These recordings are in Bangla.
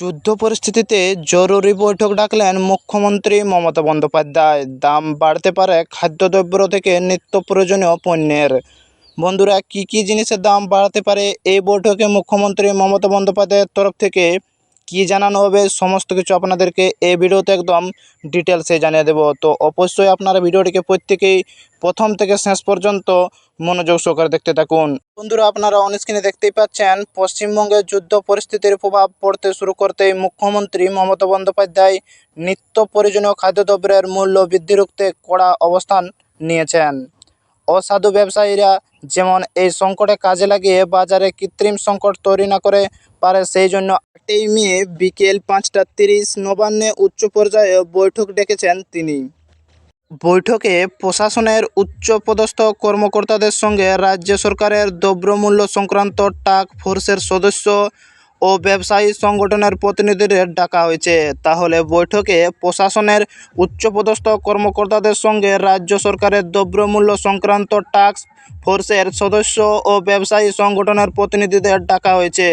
যুদ্ধ পরিস্থিতিতে জরুরি বৈঠক ডাকলেন মুখ্যমন্ত্রী মমতা বন্দ্যোপাধ্যায়। দাম বাড়তে পারে খাদ্যদ্রব্য থেকে নিত্য প্রয়োজনীয় পণ্যের। বন্ধুরা, কি কি জিনিসের দাম বাড়তে পারে এই বৈঠকে মুখ্যমন্ত্রী মমতা বন্দ্যোপাধ্যায়ের তরফ থেকে কি জানানো হবে, সমস্ত কিছু আপনাদেরকে এই ভিডিওতে একদম ডিটেলসে জানিয়ে দেব। তো অবশ্যই আপনারা ভিডিওটিকে প্রত্যেকেই প্রথম থেকে শেষ পর্যন্ত মনোযোগ সহকারে দেখতে থাকুন। বন্ধুরা, আপনারা অনস্ক্রিনে দেখতেই পাচ্ছেন পশ্চিমবঙ্গে যুদ্ধ পরিস্থিতির প্রভাব পড়তে শুরু করতেই মুখ্যমন্ত্রী মমতা বন্দ্যোপাধ্যায় নিত্য প্রয়োজনীয় খাদ্যদ্রব্যের মূল্য বৃদ্ধি রুখতে কড়া অবস্থান নিয়েছেন। অসাধু ব্যবসায়ীরা যেমন এই সংকটে কাজে লাগিয়ে বাজারে কৃত্রিম সংকট তৈরি না করে পারে, সেই জন্য আটই মে বিকেল পাঁচটা তিরিশ নবান্নে উচ্চ পর্যায়ে বৈঠক ডেকেছেন তিনি। বৈঠকে প্রশাসনের উচ্চপদস্থ কর্মকর্তাদের সঙ্গে রাজ্য সরকারের দ্রব্যমূল্য সংক্রান্ত টাস্ক ফোর্সের সদস্য ও ব্যবসায়ী সংগঠনের প্রতিনিধিদের ডাকা হয়েছে। তাহলে বৈঠকে প্রশাসনের উচ্চপদস্থ কর্মকর্তাদের সঙ্গে রাজ্য সরকারের দ্রব্যমূল্য সংক্রান্ত টাস্ক ফোর্সের সদস্য ও ব্যবসায়ী সংগঠনের প্রতিনিধিদের ডাকা হয়েছে।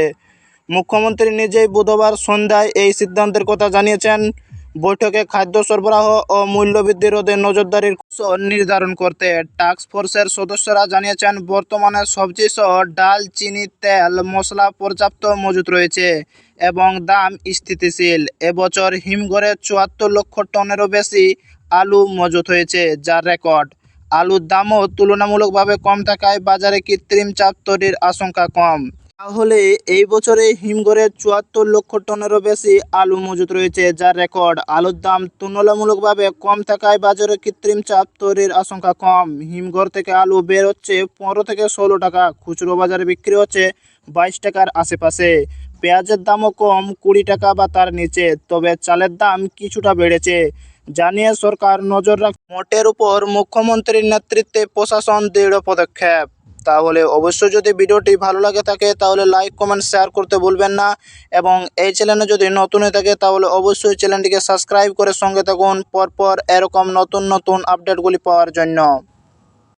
মুখ্যমন্ত্রী নিজেই বুধবার সন্ধ্যায় এই সিদ্ধান্তের কথা জানিয়েছেন। বৈঠকে খাদ্য সরবরাহ ও মূল্যবৃদ্ধি রোধে নজরদারির নির্ধারণ করতে ফোর্সের সদস্যরা জানিয়েছেন, বর্তমানে সবজি সহ ডাল, চিনি, তেল, মশলা পর্যাপ্ত মজুত রয়েছে এবং দাম স্থিতিশীল। এবছর হিমঘরে চুয়াত্তর লক্ষ টনেরও বেশি আলু মজুত হয়েছে, যার রেকর্ড। আলুর দামও তুলনামূলকভাবে কম থাকায় বাজারে কৃত্রিম চাপ তৈরির আশঙ্কা কম। তাহলে এই বছরে হিমঘরে চুয়াত্তর লক্ষ টনেরও বেশি আলু মজুত রয়েছে, যার রেকর্ড। আলুর দাম তুলনামূলকভাবে কম থাকায় বাজারে কৃত্রিম চাপ তৈরির আশঙ্কা কম। হিমঘর থেকে আলু বের হচ্ছে পনেরো থেকে ষোলো টাকা, খুচরো বাজারে বিক্রি হচ্ছে বাইশ টাকার আশেপাশে। পেঁয়াজের দামও কম, কুড়ি টাকা বা তার নিচে, তবে চালের দাম কিছুটা বেড়েছে। জানিয়ে সরকার নজর রাখ মোটের উপর মুখ্যমন্ত্রীর নেতৃত্বে প্রশাসন দৃঢ় পদক্ষেপ। তাহলে অবশ্যই যদি ভিডিওটি ভালো লাগে থাকে, তাহলে লাইক কমেন্ট শেয়ার করতে ভুলবেন না। এবং এই চ্যানেলে যদি নতুন হয়ে থাকে, তাহলে অবশ্যই চ্যানেলটিকে সাবস্ক্রাইব করে সঙ্গে থাকুন। পরপর এরকম নতুন নতুন আপডেটগুলি পাওয়ার জন্য।